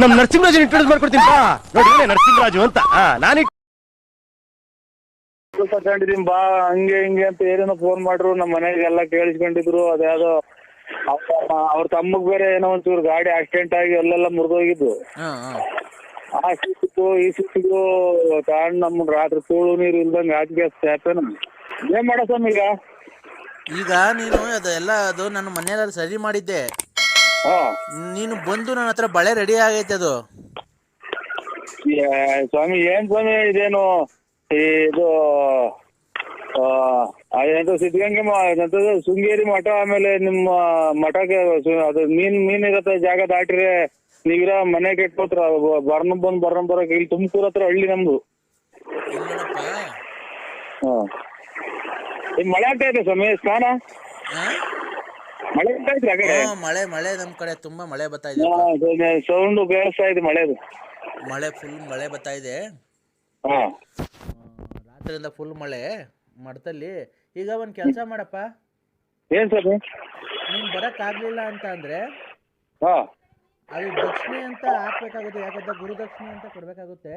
ನಮ್ ನರಸಿಂಹರಾಜ್ ಇಂಟ್ರೊಡ್ಯೂಸ್ ಮಾಡ್ಕೊಡ್ತೀನಿ ಬಾ. ನೋಡಿ ನರಸಿಂಹರಾಜು ಅಂತ. ನಾನು ತಕೊಂಡಿದೀನಿ ಬಾ ಹಂಗೆ ಹಿಂಗೆ ಅಂತ ಏನೇನೋ ಫೋನ್ ಮಾಡ್ರು ನಮ್ಮ ಮನೆಗೆಲ್ಲ ಕೇಳಿಸ್ಕೊಂಡಿದ್ರು ಅದ್ಯಾವ್ದೋ ಅವ್ರ ಅವ್ರ ತಮ್ಮಗ್ ಬೇರೆ ಏನೋ ಒಂಚೂರು ಗಾಡಿ ಆಕ್ಸಿಡೆಂಟ್ ಆಗಿ ಅಲ್ಲೆಲ್ಲ ಮುರಿದೋಗಿದ್ದು. ಆ ಸಿಕ್ಕಿತ್ತು ಈ ಸಿಕ್ಕಿದ್ದು ತಗೊಂಡ್ ನಮ್ಮ ರಾತ್ರಿ ತೂಳು ನೀರು ಇಲ್ದಂಗೆ ಹಾಕಿ ಸ್ಯಾಪೇನು ಏನ್ ಮಾಡೋ ಸ್ವಾಮಿ ಈಗ? ಈಗ ನೀನು ಅದೆಲ್ಲ ಅದು ನನ್ನ ಮನೆಯಲ್ಲಿ ಸರಿ ಮಾಡಿದ್ದೆ. ನೀನು ಬಂದು ನನ್ನ ಹತ್ರ ಬಳೆ ರೆಡಿ ಆಗೈತೆ ಅದು. ಏ, ಸ್ವಾಮಿ ಏನ್ ಸ್ವಾಮಿ ಇದೇನು? ಇದು ಆ, ಅದೇಂತ ಸಿದ್ಧಗಂಗೆ ಮ- ಶೃಂಗೇರಿ ಮಠ ಆಮೇಲೆ ನಿಮ್ಮ ಮಠಕ್ಕೆ ಸು- ಅದು ಮೀನ್ ಮೀನ್ ಇರತ್ತೆ ಜಾಗ ದಾಟ್ರೆ ನೀವಿರ ಮನೆ ಕೆಟ್ಟ ಬರ್ನ ಬಂದ್ ಬರ್ನ ಬರಕ್ ಇಲ್ಲಿ ತುಮಕೂರ್ ಹತ್ರ ಹಳ್ಳಿ ನಮ್ದು. ಇಲ್ಲಪ್ಪ. ಹಾ. ಮಳೆ ಆಗ್ತಾ ಇದೆ ಸ್ವಾಮಿ ಸ್ನಾನ? ಮಳೆ ಆಗ್ತಾ ಇದ್ರೆ ಆ ಕಡೆ ಮಳೆ ಮಳೆ ನಮ್ಮ ಕಡೆ ತುಂಬಾ ಮಳೆ ಬರ್ತಾ ಇದೆ ಸೌಂಡ್ ಕೇಳಿಸ್ತಾ ಇದೆ ಮಳೆದು ಮಳೆ ಫುಲ್ ಮಳೆ ಬರ್ತಾ ಇದೆ. ಹಾ. ರಾತ್ರಿಯಿಂದ ಫುಲ್ ಮಳೆ ಮಠದಲ್ಲಿ. ಈಗ ಒಂದ್ ಕೆಲಸ ಮಾಡಪ್ಪ. ಏನ್ ಸರ್ ನೀನ್ ಬರಕ್ ಆಗ್ಲಿಲ್ಲ ಅಂತ ಅಂದ್ರೆ ಹಾ. ಅದು ದಕ್ಷಿಣೆ ಅಂತ ಹಾಕ್ಬೇಕಾಗುತ್ತೆ ಯಾಕಂದ್ರೆ ಗುರುದಕ್ಷಿಣೆ ಅಂತ ಕೊಡಬೇಕಾಗುತ್ತೆ.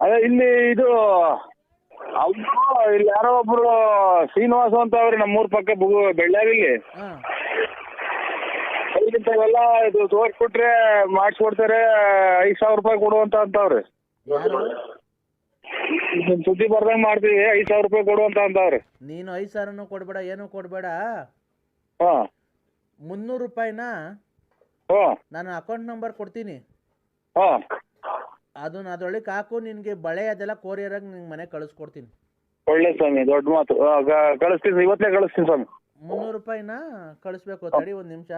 ಅದೇ ಇಲ್ಲಿ ಇದು ಅವ್ರು ಇಲ್ಲಿ ಯಾರೋ ಒಬ್ರು ಶ್ರೀನಿವಾಸ ಅಂತ ಅವ್ರಿ ನಮ್ಮೂರ್ ಪಕ್ಕ ಬುಗು ಬೆಳ್ಳಾರಿಲಿ. ಹಾ. ಇಂಥವೆಲ್ಲ ಇದು ತೋರ್ಸ್ಬಿಟ್ರೆ ಮಾಡಿಸ್ಕೊಡ್ತಾರೆ ಐದ್ ಸಾವಿರ ರೂಪಾಯಿ ಕೊಡುವಂತ ಅಂತವ್ರಿ. ಯಾರು? ಇದನ್ನ ಸುದ್ದಿ ಬರ್ದಂಗ್ ಮಾಡ್ತೀವಿ ಐದ್ ಸಾವಿರ ರೂಪಾಯಿ ಕೊಡುವಂತ ಅಂತವ್ರಿ. ನೀನು ಐದ್ ಸಾವಿರನೂ ಕೊಡ್ಬೇಡ ಏನೂ ಕೊಡ್ಬೇಡ. ಹಾ. ಮುನ್ನೂರು ರೂಪಾಯಿನ ಹಾ. ನಾನು ಅಕೌಂಟ್ ನಂಬರ್ ಕೊಡ್ತೀನಿ. ಹಾ. ಅದನ್ನ ಅದ್ರೊಳಗೆ ಹಾಕು ನಿನ್ಗೆ ಬಳೆ ಅದೆಲ್ಲ ಕೊರಿಯರಾಗಿ ನಿಂಗೆ ಮನೆ ಕಳಿಸ್ಕೊಡ್ತೀನಿ. ಒಳ್ಳೆ ಸ್ವಾಮಿ ದೊಡ್ಡ ಮಾತು. ಆ, ಗ- ಕಳಿಸ್ತೀನಿ ಇವತ್ತೇ ಕಳಿಸ್ತೀನಿ ಸ್ವಾಮಿ. ಮುನ್ನೂರು ರೂಪಾಯಿನ? ಕಳಿಸ್ಬೇಕು ತಡಿ ಒಂದು ನಿಮಿಷ.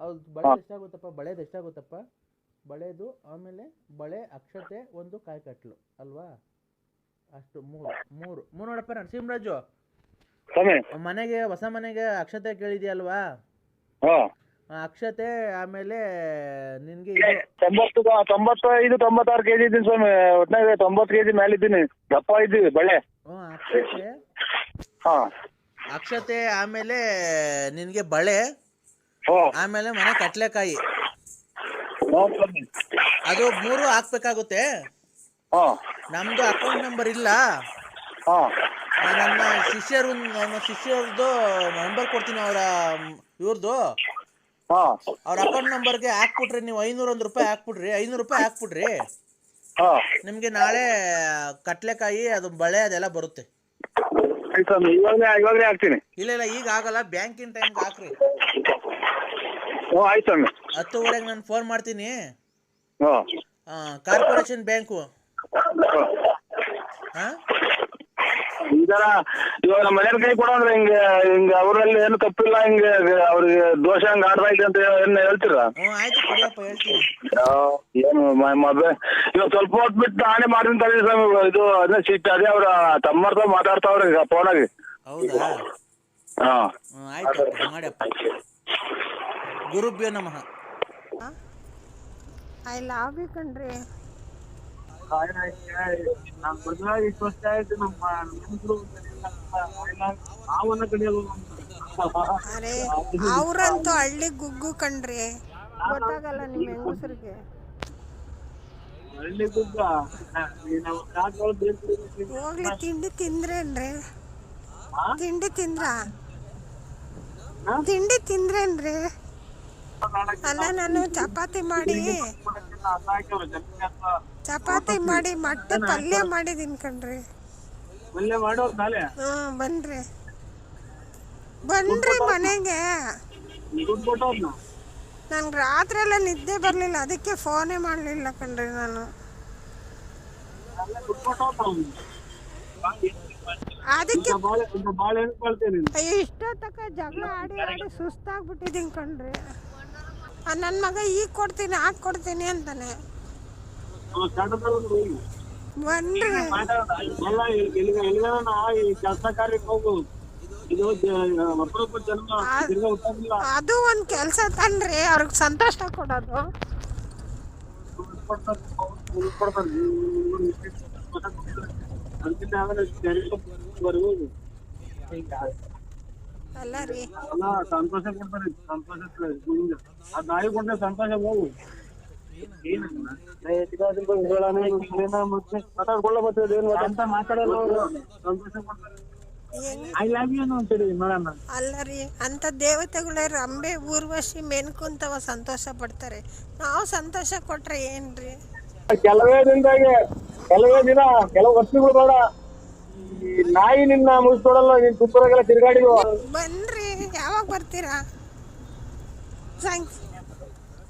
ಅವ್ರ ಬಳೆ ಎಷ್ಟಾಗುತ್ತಪ್ಪ ಬಳೆದು ಎಷ್ಟಾಗುತ್ತಪ್ಪ ಬಳೆದು ಆಮೇಲೆ ಬಳೆ ಅಕ್ಷತೆ ಒಂದು ಕಾಯಿ ಕಟ್ಲು ಅಲ್ವಾ? ಅಷ್ಟು ಮೂರು ಮೂರು. ಮೂರು ನೋಡಪ್ಪ ನರಸಿಂಹರಾಜು ಸ್ವಾಮಿ. ಮನೆಗೆ ಹೊಸ ಮನೆಗೆ ಅಕ್ಷತೆ ಕೇಳಿದ್ಯಲ್ವಾ? ಹಾ. ಆ ಅಕ್ಷತೆ ಆಮೇಲೆ ನಿನ್ಗೆ ಇದು ತೊಂಬತ್ತು ತೊಂಬತ್ತೈದು ತೊಂಬತ್ತಾರು ಕೆಜಿ ಇದ್ದೀನಿ ಸ್ವಾಮಿ. ಒಟ್ನಾಗ ತೊಂಬತ್ತು ಕೆಜಿ ಮೇಲೆ ಇದ್ದೀನಿ. ದಪ್ಪ ಇದ್ದೀವಿ ಬಳೆ. ಹ್ಞೂ ಅಕ್ಷತೆ. ಹಾ. ಅಕ್ಷತೆ ಆಮೇಲೆ ನಿನ್ಗೆ ಬಳೆ. ಆಮೇಲೆ ಮನೆ ಕಟ್ಲೆಕಾಯಿ. ಹಾ ಸ್ವಾಮಿ. ಅದು ಮೂರು ಹಾಕ್ಬೇಕಾಗುತ್ತೆ. ಹಾ. ನಮ್ದು ಅಕೌಂಟ್ ನಂಬರ್ ಇಲ್ಲ. ಹಾ. ಆ, ನನ್ನ ಶಿಷ್ಯರು ನನ್ನ ಶಿಷ್ಯರದ್ದು ನಂಬರ್ ಕೊಡ್ತೀನಿ ಅವರ ಇವ್ರದ್ದು ಅವ್ರ ಅಕೌಂಟ್ ನಂಬರ್ಗೆ ಹಾಕ್ಬಿಟ್ರಿ ನೀವು ಐನೂರ ಒಂದ್ ರೂಪಾಯಿ ಹಾಕ್ಬಿಡ್ರಿ ಐನೂರು ರೂಪಾಯಿ ಹಾಕ್ಬಿಡ್ರಿ ನಿಮ್ಗೆ ನಾಳೆ ಕಟ್ಲೆಕಾಯಿ ಅದು ಬಳೆ ಅದೆಲ್ಲ ಬರುತ್ತೆ. ಇವಾಗಲೇ ಇವಾಗಲೇ ಹಾಕ್ತೀನಿ. ಇಲ್ಲ ಇಲ್ಲ ಈಗ ಆಗಲ್ಲ ಬ್ಯಾಂಕಿನ ಟೈಮ್ ಹಾಕ್ರಿ. ಆಯ್ತು ಹತ್ತುವರೆಗೆ ನಾನು ಫೋನ್ ಮಾಡ್ತೀನಿ. ಕಾರ್ಪೊರೇಷನ್ ಬ್ಯಾಂಕು ಹಾಂ. ಇದರ. ಇವಾಗ ನಮ್ಮ ಮನೆಯವ್ರ ಕೈ ಕೊಡೋದ್ರೆ ಹಿಂಗ ಹಿಂಗ ಅವರಲ್ಲಿ ಏನು ತಪ್ಪಿಲ್ಲ ಹಿಂಗ ಅವ್ರಿಗೆ ದೋಷ ಹಂಗ ಆಡ್ತಾ ಇದೆ ಅಂತ ಏನ್ ಹೇಳ್ತೀರಾ? ಹ್ಞೂ ಆಯ್ತು ಕೊಡಿಯಪ್ಪ ಹೇಳ್ತೀನಿ. ಏನು ಮದ್ವೆ ಇವಾಗ ಸ್ವಲ್ಪ ಹೊತ್ತು ಬಿಟ್ಟು ನಾನೇ ಮಾಡ್ತೀನಿ ತಲೆ ಸ್ವಾಮಿ ಇದು ಅದನ್ನ ಸಿಟ್ಟು ಅದೇ ಅವ್ರ ತಮ್ಮರ್ತ ಮಾತಾಡ್ತಾವ್ರಿ ಈಗ ಫೋನಾಗಿ. ಹೌದಾ? ಇಲ್ಲ ಹ್ಞೂ ಆಯ್ತು ಗುರುಭ್ಯೋ ನಮಃ. ಐ ಲವ್ ಯು ಕಣ್ರಿ. ಅವ್ರಂತೂ ಹಳ್ಳಿ ಗುಗ್ಗು ಕಣ್ರಿ. ಗೊತ್ತಾಗಲ್ಲ ನಿಮ್ಮ ಹೆಂಗಸರಿಗೆ. ಹೋಗ್ಲಿ, ತಿಂಡಿ ತಿಂದ್ರೇನ್ರಿ? ತಿಂಡಿ ತಿಂದ್ರ? ತಿಂಡಿ ತಿಂದ್ರೇನ್ರಿ? ಅಲ್ಲ, ನಾನು ಚಪಾತಿ ಮಾಡಿ. ಚಪಾತಿ ಮಾಡಿ ಮಟ್ಟ ಪಲ್ಯ ಮಾಡಿದೀನಿ ಕಣ್ರಿ. ಪಲ್ಯ ಮಾಡೋ ಹ್ಮ್ ಬನ್ರಿ. ಬನ್ರಿ ಮನೆಗೆ. ನಂಗೆ ನನ್ಗೆ ರಾತ್ರಿ ಎಲ್ಲ ನಿದ್ದೆ ಬರ್ಲಿಲ್ಲ ಅದಕ್ಕೆ ಫೋನೇ ಮಾಡಲಿಲ್ಲ ಕಣ್ರಿ ನಾನು. ಅದಕ್ಕೆ ಬಾಳೆ ಬಾಳೆ ಹೆಂಗ್ ಬಾಳ್ತೇನೆ ಅಯ್ಯೋ ಇಷ್ಟೋ ತನಕ ಜಗಳ ಆಡಿ ಆಡಿ ಸುಸ್ತಾಗ್ಬಿಟ್ಟಿದ್ದೀನಿ ಕಣ್ರಿ. ನನ್ನ ಮಗ ಈಗ ಕೊಡ್ತೀನಿ ಆಗ ಕೊಡ್ತೀನಿ ಅಂತಾನೆ. ಈ ಕೆಲಸ ಕಾರ್ಯಕ್ಕೆ ಹೋಗೋದು ಅದು ಒಂದ್ ಕೆಲಸ ತನ್ರಿ ಅವ್ರಿಗೆ ಸಂತೋಷ ಕೊಡೋದು. ಅಲ್ಲ ರೀ. ಸಂತೋಷ ಕೊಡ್ತಾರೆ ಸಂತೋಷ ಸಂತೋಷ ಹೋಗು. ಅಲ್ಲ ರೀ ಅಂತ ದೇವತೆಗಳೇ ರಂಬೆ ಊರ್ವಶಿ ಮೆನ್ಕುಂತವ ಸಂತೋಷ ಪಡ್ತಾರೆ. ನಾವು ಸಂತೋಷ ಕೊಟ್ರೆ ಏನ್ರಿ? ಕೆಲವೇ ದಿನದಾಗೆ ಕೆಲವೇ ದಿನ ಕೆಲವು ವರ್ಷಗಳು ಬೇಡ. ನಾಯಿ ನಿನ್ನ ಮುಗಿಸ್ಕೊಡಲ್ಲ ನೀನ್ ಸುತ್ತೂರಾಗೆಲ್ಲ ತಿರ್ಗಾಡಿದ್ವು. ಬನ್ರಿ ಯಾವಾಗ ಬರ್ತೀರಾ? ಸಾಯಂಕ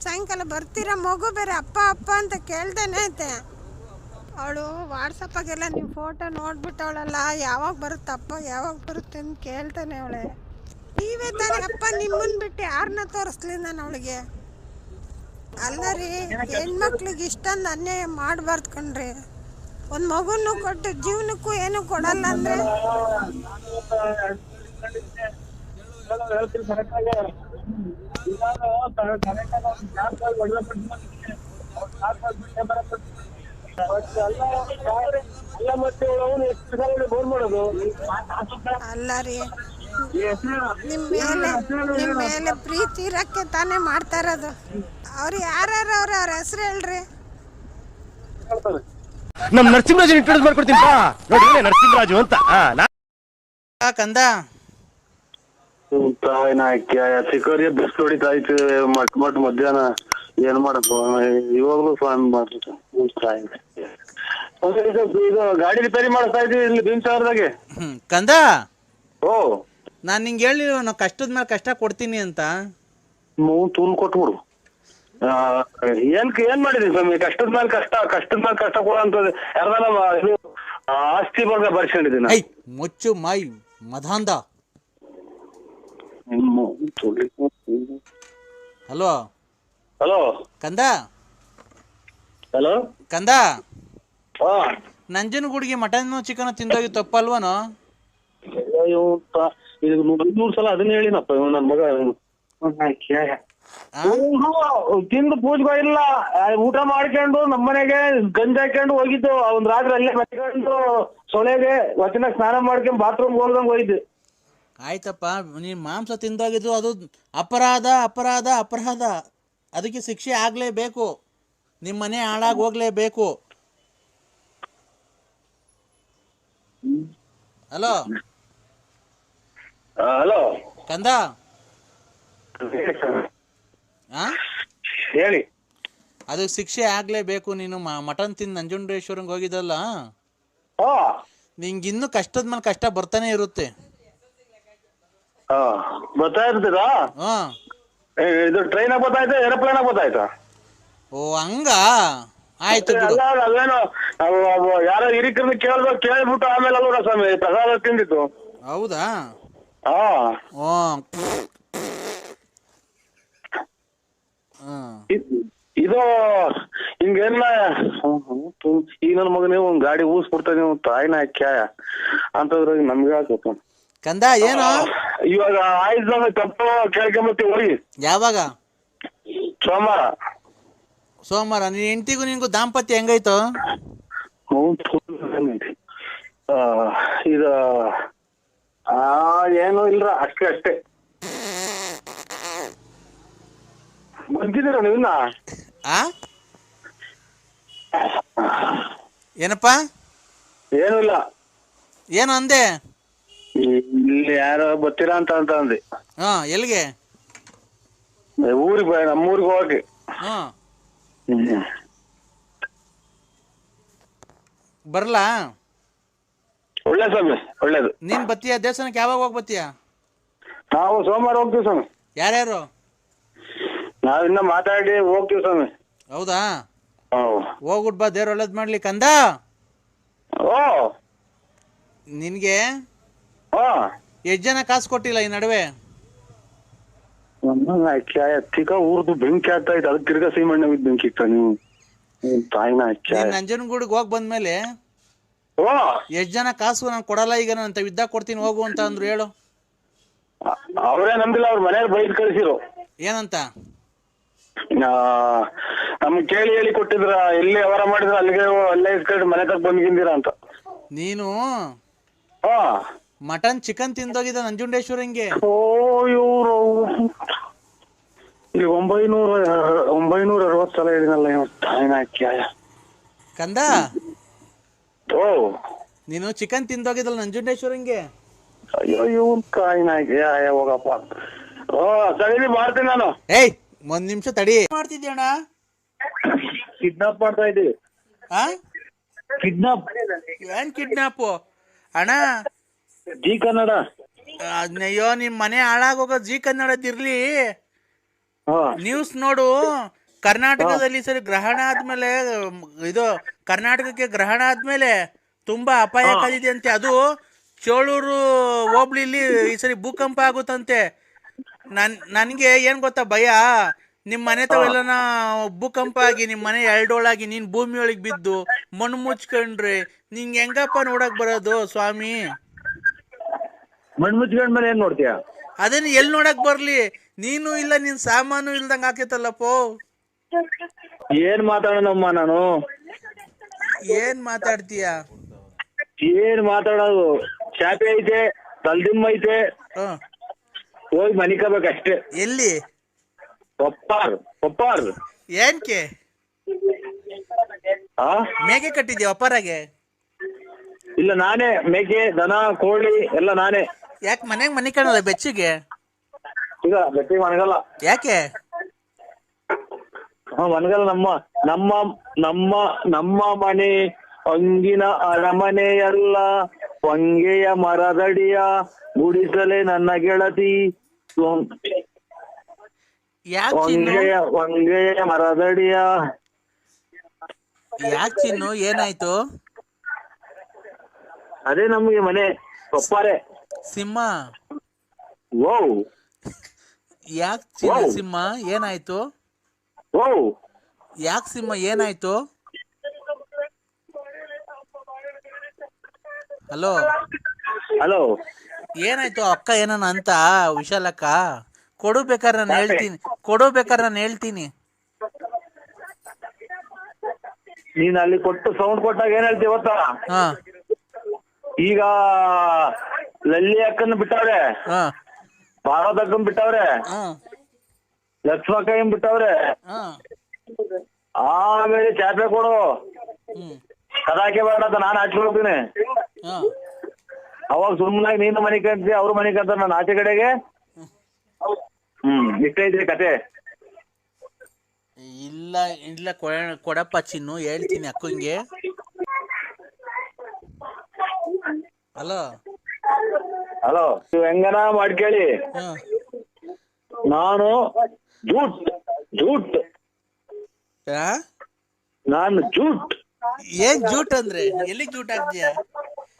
ಸಾಯಂಕಾಲ ಬರ್ತೀರಾ? ಮಗು ಬೇರೆ ಅಪ್ಪ ಅಪ್ಪ ಅಂತ ಕೇಳ್ದೇನೆ ಐತೆ. ಅವಳು ವಾಟ್ಸಪ್ಪಾಗೆಲ್ಲ ನೀವು ಫೋಟೋ ನೋಡ್ಬಿಟ್ಟವಳಲ್ಲ, ಯಾವಾಗ ಬರುತ್ತೆ ಅಪ್ಪ, ಯಾವಾಗ ಬರುತ್ತೆ ಅಂತ ಕೇಳ್ತಾನೆ ಅವಳೆ. ನೀವೇ ತಾನೇ ಅಪ್ಪ ನಿಮ್ಮನ್ನ ಬಿಟ್ಟು ಯಾರನ್ನ ತೋರಿಸ್ಲಿ ನಾನು ಅವಳಿಗೆ? ಅಲ್ಲ ರೀ, ಹೆಣ್ಮಕ್ಳಿಗೆ ಇಷ್ಟೊಂದು ಅನ್ಯಾಯ ಮಾಡಬಾರ್ದು ಕಣ್ರಿ. ಒಂದು ಮಗುನು ಕೊಟ್ಟು ಜೀವನಕ್ಕೂ ಏನು ಕೊಡಲ್ಲ ಅಂದ್ರೆ? ಅಲ್ಲ ರೀ. ಮೇಲೆ ನಿಮ್ಮ ಮೇಲೆ ಪ್ರೀತಿ ಇರಕ್ಕೆ ತಾನೇ ಮಾಡ್ತಾ ಇರೋದು. ಅವ್ರು ಯಾರು ಅವ್ರ ಅವ್ರ ಹೆಸರು ಹೇಳ್ರಿ. ನಮ್ ನರಸಿಂಹರಾಜು ಇಂಟ್ರೊಡ್ಯೂಸ್ ಮಾಡ್ಕೊಡ್ತೀನಿ ನೋಡಿ ನರಸಿಂಹರಾಜು ಅಂತ. ಕಂದ ತಾಯಿನ ಚಿಕ್ಕವರಿಗೆ ಬಿಸ್ಲು ಹೊಡಿತಾ ಇತ್ತು ಮಟ್ ಮಟ್ ಮಧ್ಯಾಹ್ನ ಏನ್ ಮಾಡಪ್ಪ? ಇವಾಗ್ಲೂ ಫೋನ್ ಮಾಡ್ತಾರೆ ಇದು ಗಾಡಿ ರಿಪೇರಿ ಮಾಡಿಸ್ತಾ ಇದ್ವಿ ಇಲ್ಲಿ ಹ್ಮ್ ಕಂದ? ಓ ನಾನು ನಿಂಗೆ ಹೇಳಿ ನಾವು ಕಷ್ಟದ ಮೇಲೆ ಕಷ್ಟ ಕೊಡ್ತೀನಿ ಅಂತ. ನೀವು ತೂಲ್ ಕೊಟ್ಬಿಡು. ಏನ್ ಏನ್ ಮಾಡಿದ್ರಿ ಸ್ವಾಮಿ? ಕಷ್ಟದ ಮೇಲೆ ಕಷ್ಟ ಕಷ್ಟದ ಮೇಲೆ ಕಷ್ಟ ಕೊಡೋ ಅಂತದ್ದು ಯಾರ್ದಾನ ಆಸ್ತಿ ಬಗ್ಗೆ ಬರ್ಸ್ಕೊಂಡಿದ್ದೀನಿ? ಮುಚ್ಚು ಮೈ ಮಧಾಂದ ಹಲೋ. ಹಲೋ. ಕಂದ. ಹಲೋ. ಕಂದ. ನಂಜನಗೂಡಿಗೆ ಮಟನ್ ಚಿಕನ್ ತಿಂದೋಗಿ ತಪ್ಪಲ್ವನು? ನೂರು ಸಲ ಅದನ್ನ ಹೇಳಿನಪ್ಪ ನನ್ನ ಮಗ. ತಿಂದು ಪೂಜ್ಗೋ ಇಲ್ಲ. ಊಟ ಮಾಡ್ಕೊಂಡು ನಮ್ಮನೆಗೆ ಗಂಜಿ ಹಾಕೊಂಡು ಹೋಗಿದ್ದು. ಒಂದ್ ರಾತ್ರಿ ಅಲ್ಲೇ ಮತ್ಕೊಂಡು ಸೊಳೆಗೆ ವಚನ ಸ್ನಾನ ಮಾಡ್ಕೊಂಡು ಬಾತ್ರೂಮ್ ಹೋಗ್ದಂಗ್ ಹೋಗಿದ್ದು ಆಯ್ತಪ್ಪ ನೀ ಮಾಂಸ ತಿಂದೋಗಿದ್ದು ಅದು ಅಪರಾಧ ಅಪರಾಧ ಅಪರಾಧ. ಅದಕ್ಕೆ ಶಿಕ್ಷೆ ಆಗಲೇಬೇಕು. ನಿಮ್ಮ ಮನೆ ಹಾಳಾಗಿ ಹೋಗ್ಲೇಬೇಕು. ಹಲೋ? ಹಲೋ? ಕಂದ? ಹೇಳಿ. ಅದಕ್ಕೆ ಶಿಕ್ಷೆ ಆಗ್ಲೇಬೇಕು. ನೀನು ಮಟನ್ ತಿಂದು ನಂಜುಂಡೇಶ್ವರಂಗೆ ಹೋಗಿದ್ದಲ್ಲ? ಹಾ. ನಿಂಗೆ ಇನ್ನೂ ಕಷ್ಟದ ಮೇಲೆ ಕಷ್ಟ ಬರ್ತಾನೆ ಇರುತ್ತೆ. ಹಾ ಬರ್ತಾ ಇರ್ತೀರಾ? ಹಾಂ. ಏ, ಇದು ಟ್ರೈನ್ ಬರ್ತಾಯ್ತಾ ಏರೋಪ್ಲೇನ್ ಬರ್ತಾಯ್ತಾ ಓ ಹಂಗ? ಆಯ್ತು ಬಿಡು. ಅಲ್ಲ ಅವು ಅವು ಯಾರೋ ಹಿರಿಕರನ್ನ ಕೇಳ್ಬೇಕು ಕೇಳ್ಬಿಟ್ಟು ಆಮೇಲೆ ಅಲ್ವ ಸ್ವಾಮಿ ಪ್ರಸಾದ ತಿಂದಿತ್ತು ಹೌದಾ? ಹಾ. ಓ ಹಾಂ ಇದು ಹಿಂಗೇನ ಈಗ ನನ್ನ ಮಗನೇ ಒಂದ್ ಗಾಡಿ ಊಸ್ಬಿಡ್ತಾನೆ ನೀವು ತಾಯಿನ ಕ್ಯಾಯ ಅಂತಂದ್ರೆ ನಮ್ಗೆ ಹಾಕಪ್ಪ ಕಂದ ಏನು? ಇವಾಗ ಆಯ್ತು ತಪ್ಪು ಕೇಳ್ಕೊಂಬತ್ತೀವಿ ಹೋಗಿ ಯಾವಾಗ? ಸೋಮವಾರ. ಸೋಮವಾರ. ನಿನ್ನ ಹೆಂಡತಿಗೂ ನಿನ್ಗೂ ದಾಂಪತ್ಯ ಹೆಂಗಾಯ್ತು ಇದು ಆ ಏನು ಇಲ್ರ ಅಷ್ಟೇ ಅಷ್ಟೇ. ಬಂದಿದ್ದೀರ ನೀವಿನ್ನ? ಆ. ಏನಪ್ಪ? ಏನೂ ಇಲ್ಲ. ಏನು ಅಂದೆ? ಇಲ್ಲಿ ಯಾರೋ ಬರ್ತೀರಾ ಅಂತ ಅಂತ ಅಂದೆ ಹಾ ಎಲ್ಲಿಗೆ? ಊರಿಗೆ ನಮ್ಮೂರಿಗೆ ಹೋಗಿ. ಹಾ. ಬರ್ಲಾ? ಒಳ್ಳೆ ಸ್ವಾಮಿ ಒಳ್ಳೇದು. ನೀನ್ ಬತ್ತೀಯ? ದೇವಸ್ಥಾನಕ್ಕೆ ಯಾವಾಗ ಹೋಗಿ ಬತ್ತೀಯ? ನಾವು ಸೋಮವಾರ ಹೋಗ್ತೀವಿ ಸ್ವಾಮಿ. ಯಾರ್ಯಾರು? ಇನ್ನ ಮಾತಾಡಿ ಹೋಗ್ತೀವಿ ಸ್ವಾಮಿ. ಹೌದಾ? ಹೌ. ಹೋಗ್ಬಿಟ್ ಬಾ ದೇವ್ರ ಒಳ್ಳೇದ್ ಮಾಡ್ಲಿ. ಕಂದ? ಓ. ನಿನ್ಗೆ? ಎಷ್ಟ್ ಜನ ಕಾಸು ಕೊಟ್ಟಿಲ್ಲ ಈ ನಡುವೆ? ಊರ್ದು ಬೆಂಕಿ ಆಗ್ತಾ ಇತ್ತು ಅದಕ್ಕೆ ತಿರ್ಗಾ ಸೀಮಣ್ಣ ಬೆಂಕಿ ಇತ್ತ ನೀವು. ತಾಯಿನ ನೀನ್ ನಂಜನಗೂಡಿಗೆ ಹೋಗಿ ಬಂದ್ಮೇಲೆ ಓ ಎಷ್ಟ್ ಜನ ಕಾಸು ನಾನು ಕೊಡಲ್ಲ ಈಗ ನಾನು ಅಂತ ಇದ್ದಾಗ ಕೊಡ್ತೀನಿ ಹೋಗು ಅಂತ ಅಂದ್ರು ಹೇಳು. ಅವರೇ ನಂಬಿಲ್ಲ ಅವ್ರ ಮನೆಯಲ್ಲಿ ಬೈದ್ ಕಳ್ಸಿರು. ಏನಂತ? ನಮ್ ನಮ್ಗ್ ಕೇಳಿ ಹೇಳಿ ಕೊಟ್ಟಿದ್ರ ಎಲ್ಲಿ ಅವರ ಮಾಡಿದ್ರ ಅಲ್ಲಿಗೆ ಅಲ್ಲೇ ಇಸ್ಕೊಂಡು ಮನೆ ತಗ ಬಂದ್ಗಿಂದಿರ ಅಂತ. ನೀನು ಮಟನ್ ಚಿಕನ್ ತಿಂದೋಗಿದ್ದ ನಂಜುಂಡೇಶ್ವರಂಗೆ ಓ ಇವರು ಇಲ್ಲಿ ಒಂಬೈನೂರ ಒಂಬೈನೂರ ಅರವತ್ತು ಸಲ ಹೇಳಿದಲ್ಲ ಇವತ್ತು ಕಂದ? ಓ. ನೀನು ಚಿಕನ್ ತಿಂದೋಗಿದ್ದಲ್ಲ ನಂಜುಂಡೇಶ್ವರಂಗೆ ಅಯ್ಯೋ ಇವನ್ ಕಾಯಿನ ಹಾಕ್ಯಾಯ ಹೋಗಪ್ಪ. ಓ ಸರಿ ಮಾಡ್ತೀನಿ ನಾನು. ಏಯ್ ಒಂದ್ ನಿಮಿಷ ತಡಿ. ಮಾಡ್ತಿದ್ಯಣ ಕಿಡ್ನಾಪ್ ಮಾಡ್ತಾ ಇದ್ದೀವಿ. ಕಿಡ್ನಾಪ್. ಏನ್ ಕಿಡ್ನಾಪ್? ಅಣ್ಣ ಜಿ ಕನ್ನಡ. ಅಯ್ಯೋ ನಿಮ್ ಮನೆ ಹಾಳಾಗೋಗ ಜಿ ಕನ್ನಡದಿರ್ಲಿ ನ್ಯೂಸ್ ನೋಡು ಕರ್ನಾಟಕದಲ್ಲಿ ಸರಿ ಗ್ರಹಣ ಆದ್ಮೇಲೆ ಇದು ಕರ್ನಾಟಕಕ್ಕೆ ಗ್ರಹಣ ಆದ್ಮೇಲೆ ತುಂಬಾ ಅಪಾಯಕಾರಿದೆ ಅಂತೆ. ಅದು ಚೋಳೂರು ಹೋಬ್ಳಿಲಿ ಈ ಸರಿ ಭೂಕಂಪ ಆಗುತ್ತಂತೆ. ನನ್ ನನಗೆ ಏನ್ ಗೊತ್ತಾ ಭಯ? ನಿಮ್ ಮನೆ ತಾವೆಲ್ಲನ ಭೂಕಂಪ ಆಗಿ ನಿಮ್ ಮನೆ ಎರಡೋಳಾಗಿ ನೀನ್ ಭೂಮಿ ಒಳಗ್ ಬಿದ್ದು ಮಣ್ಣು ಮುಚ್ಕೊಂಡ್ರಿ ನಿಂಗೆ ಹೆಂಗಪ್ಪ ನೋಡಕ್ ಬರೋದು ಸ್ವಾಮಿ? ಮಣ್ಣು ಮುಚ್ಕೊಂಡ್ ಮೇಲೆ ಏನ್ ನೋಡ್ತೀಯ? ಅದನ್ನ ಎಲ್ಲಿ ನೋಡಕ್ ಬರ್ಲಿ? ನೀನು ಇಲ್ಲ ನಿನ್ ಸಾಮಾನು ಇಲ್ದಂಗ ಆಕೈತಲ್ಲಪ್ಪೋ ಏನ್ ಮಾತಾಡೋಣಮ್ಮ ನಾನು? ಏನ್ ಮಾತಾಡ್ತೀಯ? ಏನ್ ಮಾತಾಡೋದು? ಚಾಪೆ ಐತೆ ತಲ್ದಿಮ್ಮ ಐತೆ. ಹ. ಹೋಗಿ ಮನಿಕಬೇಕಷ್ಟೇ ಎಲ್ಲಿ? ಒಪ್ಪಾರ್ ಒಪ್ಪಾರ್ ಏನ್ಕೆ? ಆ? ಮೇಕೆ ಕಟ್ಟಿದ್ಯಾ ಒಪ್ಪರಾಗೆ? ಇಲ್ಲ ನಾನೇ ಮೇಕೆ ದನ ಕೋಳಿ ಎಲ್ಲ ನಾನೇ. ಯಾಕೆ ಮನೆಗ್ ಮನೆ ಕಾಣಲ್ಲ ಬೆಚ್ಚಿಗೆ? ಈಗ ಗಟ್ಟಿ ಮನಗಲ್ಲ. ಯಾಕೆ? ಹಾ ಮನಗಲ್ಲ ನಮ್ಮ ನಮ್ಮ ನಮ್ಮ ನಮ್ಮ ಮನೆ ಅಂಗಿನ ಅರಮನೆಯಲ್ಲ ಹೊಂಗೆಯ ಮರದಡಿಯ ಗುಡಿಸಲೆ ನನ್ನ ಗೆಳತಿ. ಹೊಂ- ಯಾಕೆ ಚಿನ್ನು? ಹೊಂಗೆಯ ಹೊಂಗೆಯ ಮರದಡಿಯ. ಯಾಕೆ ಚಿನ್ನು? ಏನಾಯ್ತು? ಅದೇ ನಮಗೆ ಮನೆ ಒಪ್ಪಾರೆ ಸಿಂಹ? ಓ ಯಾಕ್ ಸಿಮ್ಮ ವಾವ್. ಸಿಂಹ? ಏನಾಯ್ತು? ಓ ಯಾಕ್ ಸಿಂಹ? ಏನಾಯ್ತು? ಹಲೋ. ಹಲೋ. ಏನಾಯ್ತು ಅಕ್ಕ ಏನನ ಅಂತ? ವಿಶಾಲಕ್ಕ ಕೊಡು ಬೇಕಾದ್ರೆ ನಾನು ಹೇಳ್ತೀನಿ. ಕೊಡು ಬೇಕಾದ್ರೆ ನಾನು ಹೇಳ್ತೀನಿ. ನೀನ್ ಅಲ್ಲಿ ಕೊಟ್ಟು ಸೌಂಡ್ ಕೊಟ್ಟಾಗ ಏನ್ ಹೇಳ್ತೀವಿ ಗೊತ್ತಾ? ಹಾ. ಈಗ ಲಲ್ಲಿ ಅಕ್ಕನ್ ಬಿಟ್ಟವ್ರೆ. ಹಾ. ಭಾರತ ಅಕ್ಕನ್ ಬಿಟ್ಟವ್ರೆ. ಲಕ್ಷ್ಮಕ್ಕ ಲಕ್ಷ್ಮಕ್ಕಯ್ಯನ್ ಬಿಟ್ಟವ್ರೆ. ಹಾ. ಆಮೇಲೆ ಚಾಪೆ ಕೊಡು. ಹ್ಮ್. ಕದಾಕೆ ಬೇಡ ಅಂತ ನಾನು ಆಚೆ ಹೋಗ್ತೀನಿ. ಹಾ. ಅವಾಗ ಸುಮ್ಮನಾಗಿ ನೀನು ಮನೆ ಕಂತಿ ಅವ್ರ ಮನೆ ಕಂತ ನಾನು ಆಚೆ ಕಡೆಗೆ. ಹ್ಮ್ ಇಷ್ಟೈತ್ರಿ ಕತೆ. ಇಲ್ಲ ಇಲ್ಲ ಕೊಡ- ಕೊಡಪ್ಪ ಚಿನ್ನು ಹೇಳ್ತೀನಿ ಅಕ್ಕಂಗೆ. ಹಲೋ ಹಲೋ ನೀವು ಹೆಂಗನ ಮಾಡ್ಕೇಳಿ ಹಾ. ನಾನು ಜೂಟ್ ಜೂಟ್. ಆ? ನಾನು ಜೂಟ್. ಏನ್ ಜೂಟ್ ಅಂದ್ರೆ? ಎಲ್ಲಿ ಜೂಟ್ ಹಾಕ್ತೀಯ?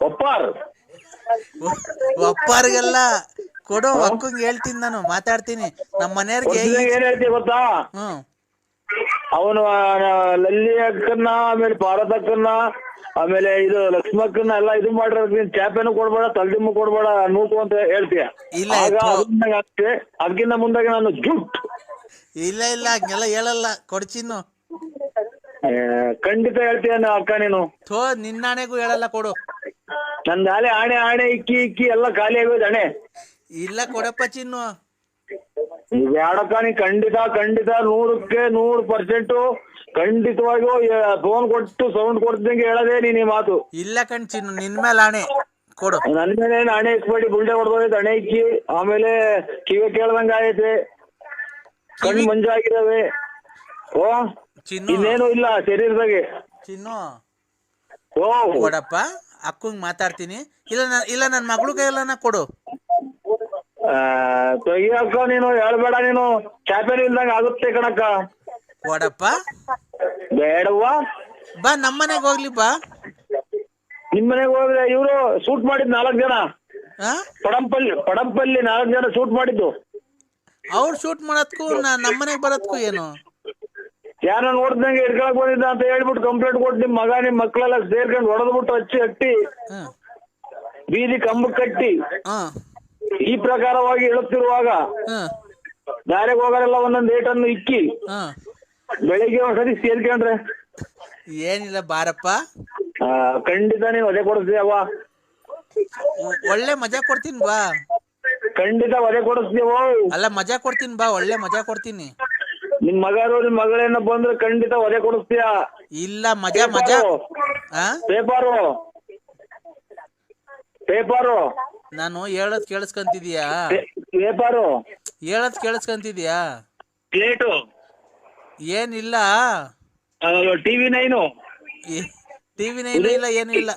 ಒಪ್ಪಾರ್. ಒಪ್ಪಾರಿಗೆಲ್ಲ ಕೊಡೋ ಅಕ್ಕಂಗೆ ಹೇಳ್ತೀನಿ ನಾನು ಮಾತಾಡ್ತೀನಿ. ನಮ್ಮ ಮನೆಯವ್ರಿಗೆ ಏನ್ ಹೇಳ್ತೀವಿ ಗೊತ್ತಾ? ಹ್ಮ್. ಅವನು ಲಲ್ಲಿ ಅಕ್ಕನ್ನ ಆಮೇಲೆ ಭಾರತ ಅಕ್ಕನ್ನ ಆಮೇಲೆ ಇದು ಲಕ್ಷ್ಮಕ್ಕನ್ನ ಎಲ್ಲ ಇದು ಮಾಡಿರೋ ನೀನ್ ಚಾಪೆನೂ ಕೊಡ್ಬೇಡ ತಲ್ದಿಮ್ಮು ಕೊಡ್ಬೇಡ ನೂಕು ಅಂತ ಹೇಳ್ತೀಯ. ಇಲ್ಲ, ಆಗ. ಅದನ್ನ ಅದಕ್ಕಿಂತ ಮುಂದಾಗಿ ನಾನು ಜುಟ್. ಇಲ್ಲ ಇಲ್ಲ ಹಂಗೆಲ್ಲ ಹೇಳಲ್ಲ. ಕೊಡ್ಚಿನ್ನು. ಏ, ಖಂಡಿತ ಹೇಳ್ತೀಯ ನಾ ಅಕ್ಕ ನೀನು. ಥೋ ನಿನ್ನಾಣೆಗೂ ಹೇಳಲ್ಲ ಕೊಡು. ನನ್ ಆಲೆ ಆಣೆ ಆಣೆ ಇಕ್ಕಿ ಇಕ್ಕಿ ಎಲ್ಲ ಖಾಲಿ ಆಗೋದು ಅಣೆ ಇಲ್ಲ ಕೊಡಪ್ಪ ಚಿನ್ನು. ಬ್ಯಾಡಕ್ಕ ನೀ ಖಂಡಿತ ಖಂಡಿತ ನೂರಕ್ಕೆ ನೂರು ಪರ್ಸೆಂಟ್ ಖಂಡಿತವಾಗಿಯೂ ಫೋನ್ ಕೊಟ್ಟು ಸೌಂಡ್ ಕೊಡ್ತಿದ್ದಂಗೆ ಹೇಳದೆ ನೀನ್ ಈ ಮಾತು. ಇಲ್ಲ ಕಣ್ ಚಿನ್ನು ನಿನ್ ಮೇಲೆ ಆಣೆ ಕೊಡು. ನನ್ ಮೇಲೆ ಹಣೆ ಇಕ್ಬೇಡಿ ಬುಲ್ಡೆ ಹೊಡೆದೋಯ್ತು ಹಣೆ ಇಕ್ಕಿ ಆಮೇಲೆ ಕಿವಿ ಕೇಳ್ದಂಗ ಆಗೈತೆ ಕಣ್ಣು ಮಂಜಾಗಿದಾವೆ. ಓ ಚಿನ್ನು. ಇನ್ನೇನು ಇಲ್ಲ ಶರೀರದಾಗೆ. ಚಿನ್ನು. ಓ. ಕೊಡಪ್ಪ ಅಕ್ಕಂಗ್ ಮಾತಾಡ್ತೀನಿ. ಇಲ್ಲ ನನ್ ಇಲ್ಲ ನನ್ನ ಮಗಳು ಕೈಯಲ್ಲನ ಕೊಡು. ಆ, ತೆಗಿಯಕ್ಕ ನೀನು ಹೇಳ್ಬೇಡ ನೀನು. ಚಾಪೆಲ್ ಇಲ್ದಂಗ ಆಗುತ್ತೆ ಕಣಕ್ಕ. ಕೊಡಪ್ಪ ಬೇಡವ್ವ. ಬಾ ನಮ್ಮನೆಗೆ ಹೋಗ್ಲಿ ಬಾ. ನಿಮ್ಮನೆಗೆ ಹೋದ್ರೆ ಇವರು ಶೂಟ್ ಮಾಡಿದ್ ನಾಲ್ಕು ಜನ. ಪಡಂಪಲ್ಲಿ ಪಡಂಪಲ್ಲಿ ನಾಲ್ಕು ಜನ ಶೂಟ್ ಮಾಡಿದ್ದು. ಅವ್ರು ಶೂಟ್ ಮಾಡೋದ್ಕು ನಮ್ಮನೆಗ್ ನಮ್ಮನೆಗೆ ಬರೋದ್ಕು ಏನು? ಯಾರೋ ನೋಡ್ದಂಗೆ ಹಿಡ್ಕೊಳಕ್ ಬಂದಿದ್ದ ಅಂತ ಹೇಳ್ಬಿಟ್ಟು ಕಂಪ್ಲೇಂಟ್ ಕೊಟ್ಟು ನಿಮ್ ಮಗ ನಿಮ್ ಮಕ್ಳೆಲ್ಲ ಸೇರ್ಕೊಂಡು ಹೊಡೆದ್ಬಿಟ್ಟು ಹಚ್ಚಿ ಹಟ್ಟಿ ಬೀದಿ ಕಂಬ ಕಟ್ಟಿ ಈ ಪ್ರಕಾರವಾಗಿ ಹೇಳುತ್ತಿರುವಾಗ ಹ್ಮ್ ದಾರಿಗೆ ಹೋಗೋರೆಲ್ಲ ಒಂದೊಂದು ಏಟನ್ನು ಇಕ್ಕಿ ಬೆಳಿಗ್ಗೆ ಒಂದ್ಸತಿ ಸೇರ್ಕೊಂಡ್ರೆ ಏನಿಲ್ಲ ಬಾರಪ್ಪ. ಆ, ಖಂಡಿತ ನೀನ್ ಒದೆ ಕೊಡಿಸ್ತೀಯವ್ವ ಒ- ಒಳ್ಳೆ ಮಜಾ ಕೊಡ್ತೀನಿ ಬಾ. ಖಂಡಿತ ಒದೆ ಕೊಡಿಸ್ತೀವ ಅಲ್ಲ ಮಜಾ ಕೊಡ್ತೀನಿ ಬಾ ಒಳ್ಳೆ ಮಜಾ ಕೊಡ್ತೀನಿ. ನಿಮ್ ಮಗರು ನಿಮ್ ಮಗಳೇನ ಬಂದ್ರೆ ಖಂಡಿತ ಒದೆ ಕೊಡಿಸ್ತೀಯ. ಇಲ್ಲ ಮಜಾ ಮಜಾ. ಆ? ಪೇಪರು ಪೇಪರು ನಾನು ಹೇಳದ್ ಕೇಳಿಸ್ಕೊಂತಿದ್ಯಾ? ಪೇಪರು ಹೇಳದ್ ಕೇಳಿಸ್ಕೊಂತಿದ್ಯಾ? ಪ್ಲೇಟು ಏನಿಲ್ಲ. TV nine. ಟಿವಿ ನೈನ್ ಇಲ್ಲ ಏನಿಲ್ಲ ಇಲ್ಲ.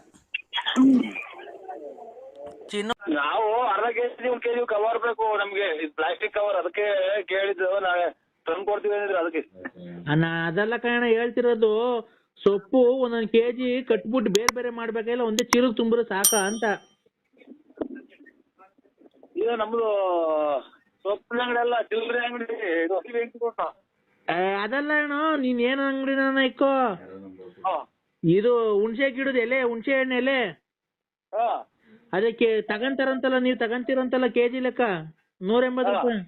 ಚಿನ್ನು ನಾವು ಅರ್ಧ ಕೆಜಿ ಒಂದ್ ಕೆಜಿ ಕವರ್ ಬೇಕು ನಮ್ಗೆ. ಪ್ಲಾಸ್ಟಿಕ್ ಕವರ್ ಅದಕ್ಕೆ ಕೇಳಿದ್ದು ನಾವೇ ತಂದು ಕೊಡ್ತೀವಿ ಅಂದ್ರೆ ಅದಕ್ಕೆ. ಅಣ್ಣ ಅದೆಲ್ಲ ಕಾರಣ ಹೇಳ್ತಿರೋದು ಸೊಪ್ಪು ಒಂದೊಂದು ಕೆಜಿ ಕಟ್ಬಿಟ್ಟು ಬೇರೆ ಬೇರೆ ಮಾಡ್ಬೇಕಿಲ್ಲ ಒಂದೇ ಚೀಲಕ್ಕೆ ತುಂಬಿದ್ರೆ ಸಾಕ ಅಂತ. ಇದು ನಮ್ದು ಸೊಪ್ಪಿನ ಅಂಗಡಿ ಅಲ್ಲ ಚಿಲ್ಲರೆ ಅಂಗಡಿ. ಇದು ಹಸಿ ಬೆಂಕಿ ಕೊಟ್ಟ. ಏ, ಅದಲ್ಲ ಅಣ್ಣ ನೀನ್ ಏನ್ ಅಂಗಡಿನ ಇಕ್ಕೋ? ಇದು ಹುಣ್ಸೆ ಗಿಡದ ಎಲೆ ಹುಣ್ಸೆ ಹಣ್ಣು ಎಲೆ. ಹಾ. ಅದಕ್ಕೆ ತಗಂತಾರಂತಲ್ಲ ನೀವ್ ತಗಂತೀರಂತಲ್ಲ ಕೆ ಜಿ ಲೆಕ್ಕ? ನೂರ ಎಂಬತ್ತು ರೂಪಾಯಿ.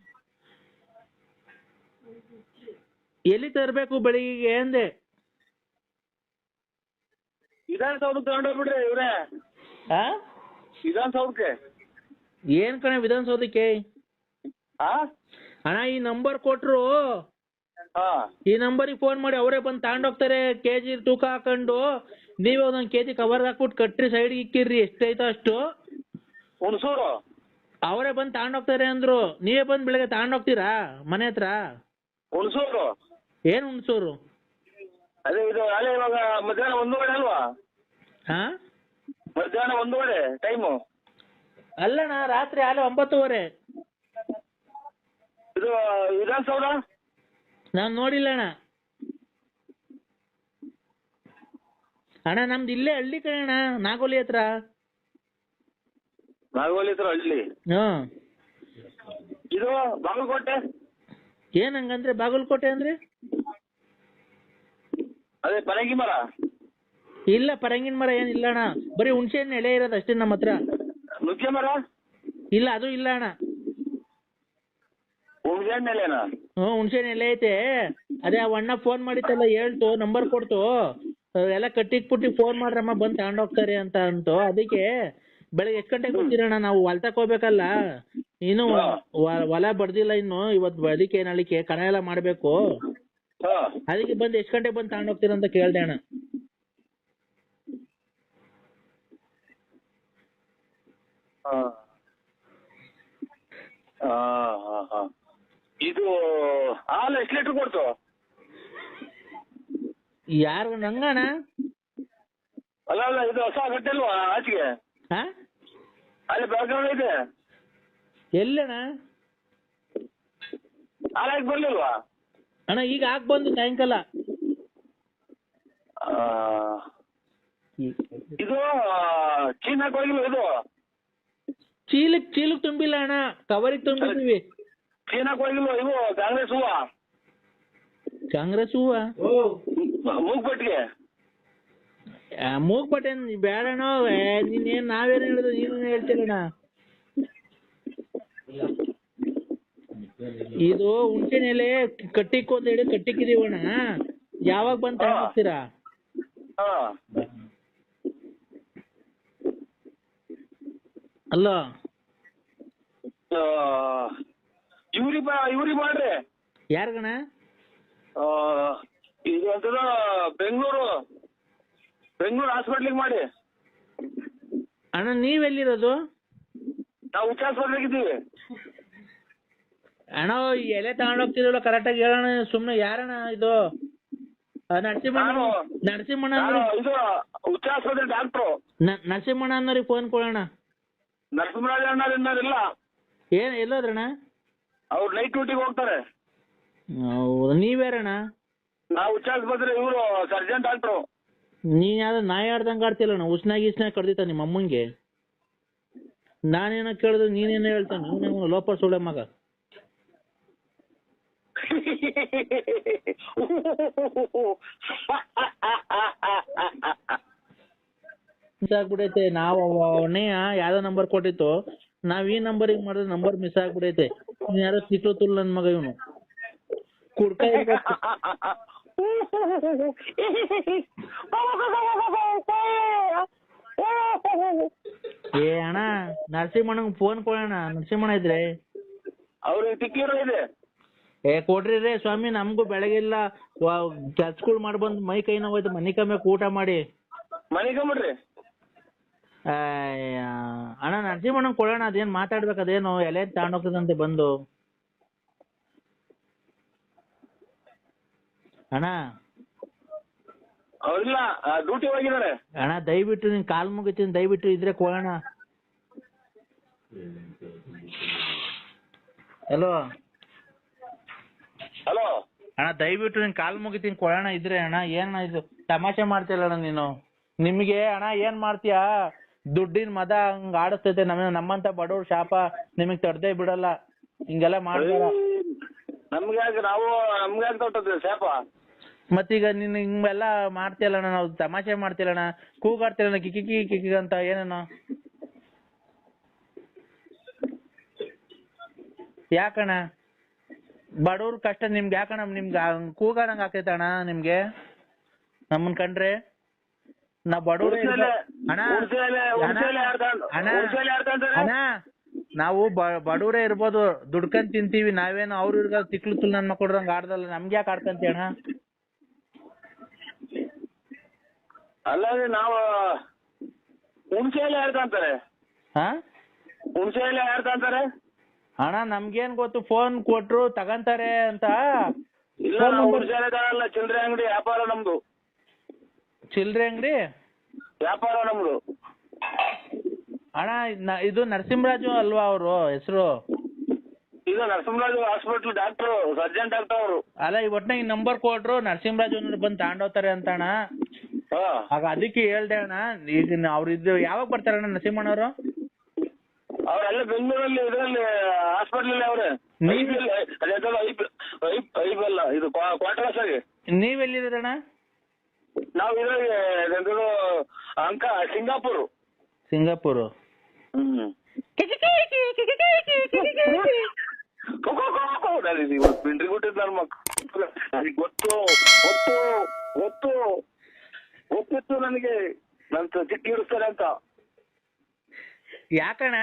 ಎಲ್ಲಿ ತರಬೇಕು ಬೆಳಿಗ್ಗೆ ಅಂದೆ. ವಿಧಾನಸೌಧಕ್ಕೆ ತಗೊಂಡೋಗ್ಬಿಡ್ರಿ ಇವ್ರೆ. ಆ? ವಿಧಾನಸೌಧಕ್ಕೆ. ಏನ್ ಕಣ ವಿಧಾನಸೌಧಕ್ಕೆ? ಹಾ ಅಣ್ಣ ಈ ನಂಬರ್ ಕೊಟ್ರು. ಹಾ. ಈ ನಂಬರಿಗೆ ಫೋನ್ ಮಾಡಿ ಅವರೇ ಬಂದು ತಗೊಂಡೋಗ್ತಾರೆ ಹೋಗ್ತಾರೆ. ಜಿ ತೂಕ ಹಾಕೊಂಡು. ನೀವೇ ಒಂದೊಂದು ಕೆ ಜಿ ಕವರ್ ಹಾಕ್ಬಿಟ್ಟು ಕಟ್ರಿ ಸೈಡ್ಗೆ ಇಕ್ಕಿರ್ರಿ. ಎಷ್ಟೈತೋ ಅಷ್ಟು. ಹುಣಸೂರು. ಅವರೇ ಬಂದು ತಗೊಂಡೋಗ್ತಾರೆ ಅಂದ್ರು. ನೀವೇ ಬಂದು ಬೆಳಗ್ಗೆ ತಗೊಂಡೋಗ್ತೀರಾ ಮನೆ ಹತ್ರ? ಹುಣಸೂರು. ಏನು ಹುಣಸೂರು? ಅದೇ ಇದು ಅಲ್ಲೇ ಇವಾಗ ಮಧ್ಯಾಹ್ನ ಒಂದೂವರೆ ಅಲ್ವಾ? ಹಾ? ಮಧ್ಯಾಹ್ನ ಒಂದೂವರೆ ಟೈಮು ಅಲ್ಲಣ್ಣ ರಾತ್ರಿ ಆಲೆ ಒಂಬತ್ತುವರೆ. ಇದು ವಿಧಾನಸೌಧ? ನಾನು ನೋಡಿಲ್ಲ ಅಣ್ಣ. ಅಣ್ಣ ನಮ್ದು ಇಲ್ಲೇ ಹಳ್ಳಿ ಕಡೆ ಅಣ್ಣ ನಾಗೋಲಿ ಹತ್ರ. ನಾಗೋಲಿ ಹತ್ರ ಹಳ್ಳಿ? ಹ್ಮ್ ಇದು ಬಾಗಲಕೋಟೆ? ಏನ್ ಹಂಗಂದ್ರೆ ಬಾಗಲಕೋಟೆ ಅಂದ್ರೆ? ಅದೇ ಪರಂಗಿ ಮರ? ಇಲ್ಲ ಪರಂಗಿನ ಮರ ಏನಿಲ್ಲ ಅಣ್ಣ. ಬರೀ ಹುಣಸೆ ಹಣ್ಣು ಎಲೆ ಇರೋದು ಅಷ್ಟೇ ನಮ್ಮ ಹತ್ರ. ನುಗ್ಗೆ ಮರ? ಇಲ್ಲ ಅದು ಇಲ್ಲ ಅಣ್ಣ. ಹುಣಸೆ ಮೇಲೆನಾ ಹ್ಞೂ ಹುಣಸೆ ಎಲೆ ಐತೆ. ಅದೇ ಆ ಅಣ್ಣ ಫೋನ್ ಮಾಡಿತ್ತಲ್ಲ ಹೇಳ್ತು ನಂಬರ್ ಕೊಡ್ತು. ಎಲ್ಲ ಕಟ್ಟಿಗ್ ಪುಟ್ಟಿ ಫೋನ್ ಮಾಡ್ರಮ್ಮ ಬಂದು ತಗೊಂಡೋಗ್ತಾರೆ ಅಂತ ಅಂತು. ಅದಕ್ಕೆ ಬೆಳಗ್ಗೆ ಎಷ್ಟು ಗಂಟೆಗೆ ಬರ್ತೀರಣ್ಣ ನಾವು? ಹೊಲ್ತಕ್ ಹೋಗ್ಬೇಕಲ್ಲ. ಇನ್ನು ಹೊಲ ಬಡ್ದಿಲ್ಲ ಇನ್ನು. ಇವತ್ತು ಅದಕ್ಕೆ ನಾಳಿಕೆ ಕಣ ಎಲ್ಲ ಮಾಡ್ಬೇಕು. ಅದಕ್ಕೆ ಬಂದು ಎಷ್ಟು ಗಂಟೆಗೆ ಬಂದು ತಗೊಂಡೋಗ್ತೀರ ಅಂತ ಕೇಳ್ದೆ ಅಣ್ಣ. ಹಾ. ಹಾ ಹಾ ಹಾ. ಇದು ಹಾಲು ಎಷ್ಟು ಲೀಟರ್ ಕೊಡ್ತು? ಯಾರು ನಂಗಣ? ಅಲ್ಲ ಅಲ್ಲ ಇದು ಹೊಸ ಗಟ್ಟೆ ಅಲ್ವಾ ಆಚೆಗೆ? ಹಾ? ಅಲ್ಲಿ ಬ್ಯಾಕ್ಗ್ರೌಂಡ್ ಇದೆ? ಎಲ್ಲಣ್ಣ ಹಾಲು ಹಾಕಿ ಬರ್ಲಿಲ್ವಾ? ಅಣ್ಣ ಈಗ ಹಾಕ್ ಬಂದು ಸಾಯಂಕಾಲ. ಆ, ಇದು ಚೀನಾಕ್ ಹೋಗಿಲ್ವ ಇದು? ಚೀಲಕ್ ಚೀಲಕ್ ತುಂಬಿಲ್ಲ ಅಣ್ಣ ಕವರಿಗೆ ತುಂಬಿದೀವಿ ಚೀನಾಕ್ ಹೋಗಿಲ್ವ ಇವು ಕಾಂಗ್ರೆಸ್ ಹೂವ? ಕಾಂಗ್ರೆಸ್ ಹೂವ? ಮೂಗ್ಬಟ್ಗೆ ಆ, ಮೂಗ್ಬಟ್ಟೆ ಬೇಡಣ್ಣ ಏ, ನೀನೇನ್ ನಾವೇನ್ ಹೇಳಿದ್ರು ನೀನು ಹೇಳ್ತೀರಣ ಇದು ಹುಣ್ಸಿನ ಎಲೆ ಕಟ್ಟಿಕ್ಕು ಅಂತ ಹೇಳಿ ಕಟ್ಟಿಕ್ಕಿದೀವಣ್ಣ ಯಾವಾಗ ಬಂದ್ ತಗೊಂಡ್ತೀರಾ ಅಲ್ಲ ಇವ್ರಿ ಬಾ ಇವ್ರಿ ಮಾಡ್ರಿ. ಯಾರ್ಗಣ? ಆ, ಇದು ಅಂತದ ಬೆಂಗಳೂರು. ಬೆಂಗಳೂರು ಹಾಸ್ಪಿಟ್ಲಿಗೆ ಮಾಡಿ. ಅಣ್ಣ ನೀವೆಲ್ಲಿರೋದು? ನಾವು ಉಚ್ಚ ಆಸ್ಪತ್ರೆಗೆ ಇದ್ದೀವಿ ಅಣ್ಣ ಈ ಎಲೆ ತಗೊಂಡೋಗ್ತಿರಲ್ಲ ಕರೆಕ್ಟಾಗಿ ಹೇಳೋಣ ಸುಮ್ನೆ ಯಾರಣ್ಣ ಇದು? ಆ, ನರಸಿಂಹಣ್ಣ ನಾನು- ನರಸಿಂಹಣ್ಣ ನಾನು ಅನ್ನೋರಿಗೆ- ಇದು ಉಚ್ಚ ಆಸ್ಪತ್ರೆ ಡಾಕ್ಟ್ರು. ನ- ನರಸಿಂಹಣ್ಣ ಅನ್ನೋರಿಗೆ ಫೋನ್ ಕೊಡೋಣ. ನರಸಿಂಹರಾಜ ಅಣ್ಣಾರು ಇಲ್ಲ ಏನ್ ಎಲ್ಲೋದ್ರಣ್ಣ? ಅವ್ರು ನೈಟ್ ಡ್ಯೂಟಿಗೆ ಹೋಗ್ತಾರೆ. ಹೌದಾ? ನೀವ್ಯಾರಣ್ಣ ನಾವು ಉಚ್ಚ ಬಂದ್ರೆ ಇವರು ಸರ್ಜನ್ ಡಾಕ್ಟ್ರು ನೀನ್ ಯಾವ್ದೋ ನಾಯಿ ಆಡ್ದಂಗ್ ಆಡ್ತಿಲ್ಲಣ್ಣ ಉಸ್ನಾಗಿ ಇಸ್ನಾಗ ಕಡ್ದಿತ್ತ ನಿಮ್ಮ ಅಮ್ಮಂಗೆ. ನಾನೇನೋ ಕೇಳಿದ್ರೆ ನೀನೇನೋ ಹೇಳ್ತಾನೆ. ಲೋಪ ಸುಳೆ ಮಗ. ಮಿಸ್ ಆಗ್ಬಿಡೈತೆ ನಾವು ಅವನೇ ಯಾವ್ದೋ ನಂಬರ್ ಕೊಟ್ಟಿತ್ತು. ನಾವ್ ಈ ನಂಬರ್ ಮಾಡಿದ್ರೆ ನಂಬರ್ ಮಿಸ್ ಆಗ್ಬಿಡೈತೆ ಯಾರೋ ತುಲ್ ನನ್ ಮಗ ಇವನು. ಕುಡ್ಕ ಏ ಅಣ್ಣ ನರಸಿಂಹಣ್ಣಂಗ್ ಫೋನ್ ಕೊಡೋಣ. ನರಸಿಂಹಣ್ಣ ಇದ್ರೆ? ಅವ್ರಿಗೆ ತಿಕ್ಕಿರೋ ಇದೆ. ಏ ಕೊಡ್ರಿ ರೇ ಸ್ವಾಮಿ ನಮಗೂ ಇಲ್ಲ. ಕೆಲ್ಸಗಳು ಮಾಡಿ ಬಂದು ಮೈ ಕೈ ನೋವಾಯ್ತು ಮನಿ ಕಮ್ಮಿ ಊಟ ಮಾಡಿ. ಬಿಡ್ರಿ ಆಯ್ಯ. ಅಣ್ಣ ನರಸಿಂಹಣ್ಣನ್ ಕೊಡೋಣ ಅದೇನ್ ಮಾತಾಡ್ಬೇಕು ಅದೇನು ಎಲೆ ತಗೊಂಡೋಗ್ತದಂತೆ ಬಂದು. ಅಣ್ಣ. ಇಲ್ಲ ಡ್ಯೂಟಿ ಹೋಗಿದ್ದಾರೆ. ಅಣ್ಣ ದಯವಿಟ್ಟು ನಿನ್ ಕಾಲ್ ಮುಗಿತೀನಿ ದಯವಿಟ್ಟು ಇದ್ರೆ ಕೊಡೋಣ. ಹಲೋ ಹಲೋ ಅಣ್ಣ ದಯವಿಟ್ಟು ನಿನ್ ಕಾಲ್ ಮುಗಿತೀನಿ ಕೊಡೋಣ ಇದ್ರೆ ಅಣ್ಣ. ಏನಣ್ಣ ಇದು ತಮಾಷೆ ಮಾಡ್ತಿಲ್ಲ ಅಣ್ಣ ನೀನು? ನಿಮ್ಗೆ ಅಣ್ಣ ಏನ್ ಮಾಡ್ತೀಯಾ? ದುಡ್ಡಿನ ಮದ ಹಂಗ ಆಡಿಸ್ತೈತೆ ನಮ್ಮ ನಮ್ಮಂತ ಬಡವ್ರ ಶಾಪ ನಿಮಗ್ ತಡ್ದೇ ಬಿಡಲ್ಲ. ಹಿಂಗೆಲ್ಲ ಮಾಡ್ಬೇಡ ನಮ್ಗೆ ಯಾಕೆ ನಾವು ತೊಟ್ಟದ್ರಿ ಶಾಪ? ಮತ್ತೀಗ ನೀನು ಹಿಂಗೆಲ್ಲ ಮಾಡ್ತೀಯಲ್ಲ ಅಣ್ಣ ನಾವು ತಮಾಷೆ ಮಾಡ್ತಿಲ್ಲಣ್ಣ ಕೂಗಾಡ್ತಿಲ್ಲಣ್ಣ ಕಿಕ್ಕಿ ಕಿಕಿ ಕಿಕಿ ಕಿಕಿ ಅಂತ ಏನಣ್ಣ ಯಾಕಣ್ಣ? ಬಡವ್ರ ಕಷ್ಟ ನಿಮ್ಗೆ ಯಾಕಣ್ಣ ನಿಮ್ಗೆ ಕೂಗಾಡಂಗ್ ಆಗ್ತೈತಣ್ಣ ನಿಮ್ಗೆ? ನಮ್ಮನ್ ಕಂಡ್ರೆ? ನಾ ಬಡವರು ಅಣ್ಣ ನಾವು ಬಡವ್ರೆ ಇರ್ಬೋದು ದುಡ್ಕೊಂಡ್ ತಿಂತೀವಿ ನಾವೇನು ಅವ್ರ ಇವ್ರಿಗೆ ತಿಕ್ಲು ತುಲ್ ನನ್ ಕೊಡ್ದಂಗ್ ಆಡ್ದಲ್ಲ ನಮ್ಗೆ ಯಾಕೆ ಆಡ್ಕಂತೀಯ ಅಣ್ಣ? ಅಲ್ಲದೆ ನಾವು ಹುಣಸೆ ಎಲೆ ಹಾ? ಹುಣ್ಸೆ ಎಲೆ ಯಾರ್ ತಗೊಂತಾರೆ ಅಣ್ಣ ನಮ್ಗೇನ್ ಗೊತ್ತು ಫೋನ್ ಕೊಟ್ರು ತಗಂತಾರೆ ಅಂತ. ಇಲ್ಲ ಹುಣಸೆ ಎಲೆ ಚಿಲ್ಲರೆ ಅಂಗಡಿ ವ್ಯಾಪಾರ ನಮ್ದು. ಚಿಲ್ರೆ ಅಂಗಡಿ ವ್ಯಾಪಾರ ನಮ್ದು ಅಣ್ಣ ಇದ್ ಇದು ನರಸಿಂಹರಾಜು ಅಲ್ವಾ ಅವರು ಹೆಸರು ಇದು Narasimharaju hospital doctor surgeon doctor ಅವರು ಅಲ್ಲ ಈ ಒಟ್ನಾಗ ಈ ನಂಬರ್ ಕೊಟ್ರು ನರಸಿಂಹರಾಜು ಬಂದ್ ಬಂದು ತಗೊಂಡೋಗ್ತಾರೆ ಅಂತ ಅಣ್ಣ ಹಾ ಆಗ ಅದಕ್ಕೆ ಹೇಳ್ದೆ ಅಣ್ಣ ಈಗ ಅವ್ರು ಇದು ಯಾವಾಗ ಬರ್ತಾರಣ್ಣ ನರಸಿಂಹಣ್ಣವರು ಅವರೆಲ್ಲ ಬೆಂಗಳೂರಲ್ಲಿ ಇದರಲ್ಲಿ ಹಾಸ್ಪಿಟ್ಲಲ್ಲಿ ಅವ್ರೆ ನೀವು- ಐಬಲ್ಲ ಇದು ಕ್ವಾರ್ಟರ್ಸ್ ಆಗಿ ನೀವೆಲ್ಲಿದ್ದೀರಣ್ಣ ನಾವು ಇದ್ರಾಗೆ ಇದು ಅಂಕ ಸಿಂಗಾಪುರ್ ಸಿಂಗಾಪುರ್ ಪಿಂಡ್ರಿ ಗುಟ್ಟಿದ್ ನನ್ನ ಮಕ್ಕಳು ನನಗೆ ಗೊತ್ತು ಗೊತ್ತು ಗೊತ್ತು ಗೊತ್ತಿತ್ತು ನನಗೆ ನನ್ ಚಿಕ್ಕ ಇಡ್ತಾರೆ ಅಂತ ಯಾಕಣ್ಣ.